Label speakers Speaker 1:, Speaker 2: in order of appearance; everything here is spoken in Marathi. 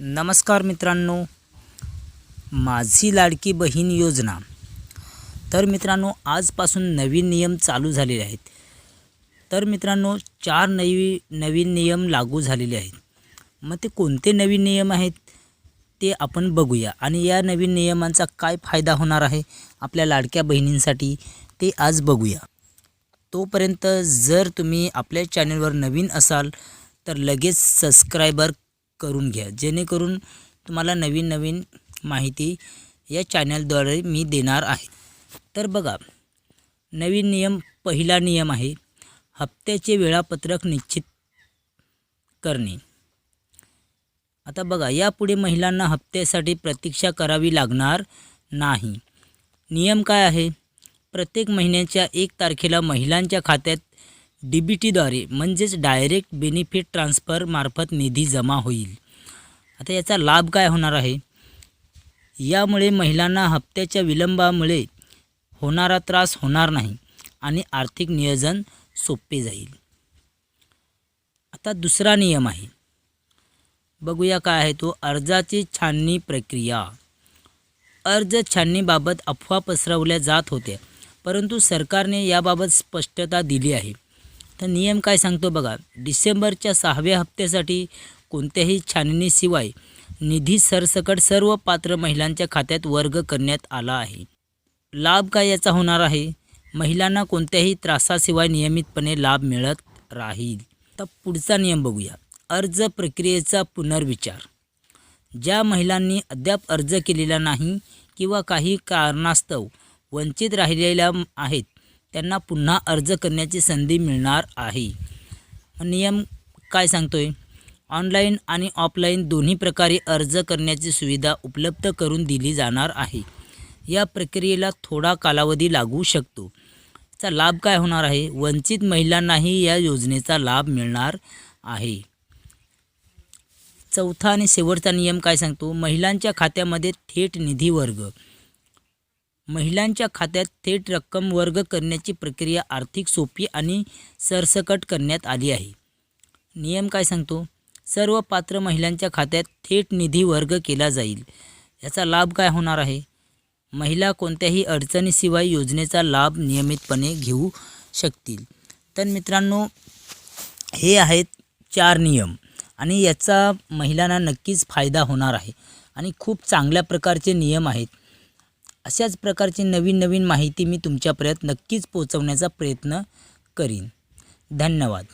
Speaker 1: नमस्कार मित्रांनो. माझी लाडकी बहीण योजना. तर मित्रांनो आजपासून नवीन नियम चालू झालेले आहेत. तर मित्रांनो चार नवी नवीन नियम लागू झालेले आहेत. मग ते कोणते नवीन नियम आहेत ते आपण बघूया. आणि या नवीन नियमांचा काय फायदा होणार आहे आपल्या लाडक्या बहिणींसाठी ते आज बघूया. तोपर्यंत जर तुम्ही आपल्या चॅनलवर नवीन असाल तर लगेच सबस्क्रायबर करून घ्या. जेणेकरून तुम्हाला नवीन नवीन माहिती या चॅनलद्वारे मी देणार आहे. तर बघा नवीन नियम पहिला नियम आहे हप्त्याचे वेळापत्रक निश्चित करणे. आता बघा यापुढे महिलांना हप्त्यासाठी प्रतीक्षा करावी लागणार नाही. नियम काय आहे? प्रत्येक महिन्याच्या एक तारखेला महिलांच्या खात्यात डी बी टीद्वारे म्हणजेच डायरेक्ट बेनिफिट ट्रान्सफर मार्फत निधी जमा होईल. आता याचा लाभ काय होणार आहे? यामुळे महिलांना हप्त्याच्या विलंबामुळे होणारा त्रास होणार नाही आणि आर्थिक नियोजन सोपे जाईल. आता दुसरा नियम आहे. बघूया काय आहे तो. अर्जाची छाननी प्रक्रिया. अर्ज छाननीबाबत अफवा पसरवल्या जात होत्या परंतु सरकारने याबाबत स्पष्टता दिली आहे. तर नियम काय सांगतो बघा डिसेंबरच्या सहाव्या हप्त्यासाठी कोणत्याही छाननीशिवाय निधी सरसकट सर्व पात्र महिलांच्या खात्यात वर्ग करण्यात आला आहे. लाभ काय याचा होणार आहे? महिलांना कोणत्याही त्रासाशिवाय नियमितपणे लाभ मिळत राहील. तर पुढचा नियम बघूया. अर्ज प्रक्रियेचा पुनर्विचार. ज्या महिलांनी अद्याप अर्ज केलेला नाही किंवा काही कारणास्तव वंचित राहिलेल्या आहेत त्यांना पुन्हा अर्ज करण्याची संधी मिळणार आहे. नियम काय सांगतो आहे ऑनलाईन आणि ऑफलाईन दोन्ही प्रकारे अर्ज करण्याची सुविधा उपलब्ध करून दिली जाणार आहे. या प्रक्रियेला थोडा कालावधी लागू शकतो. चा लाभ काय होणार आहे? वंचित महिलांनाही या योजनेचा लाभ मिळणार आहे. चौथा आणि शेवटचा नियम काय सांगतो? महिलांच्या खात्यामध्ये थेट निधी वर्ग. महिलांच्या खात्यात थेट रक्कम वर्ग करण्याची प्रक्रिया आर्थिक सोपी आणि सरसकट करण्यात आली आहे. नियम काय सांगतो? सर्व पात्र महिलांच्या खात्यात थेट निधी वर्ग केला जाईल. याचा लाभ काय होणार आहे? महिला कोणत्याही अडचणीशिवाय योजनेचा लाभ नियमितपणे घेऊ शकतील. तर मित्रांनो हे आहेत चार नियम आणि याचा महिलांना नक्कीच फायदा होणार आहे आणि खूप चांगल्या प्रकारचे नियम आहेत. अशाच प्रकारची नवीन नवीन माहिती मी तुमच्यापर्यंत नक्कीच पोचवण्याचा प्रयत्न करीन. धन्यवाद.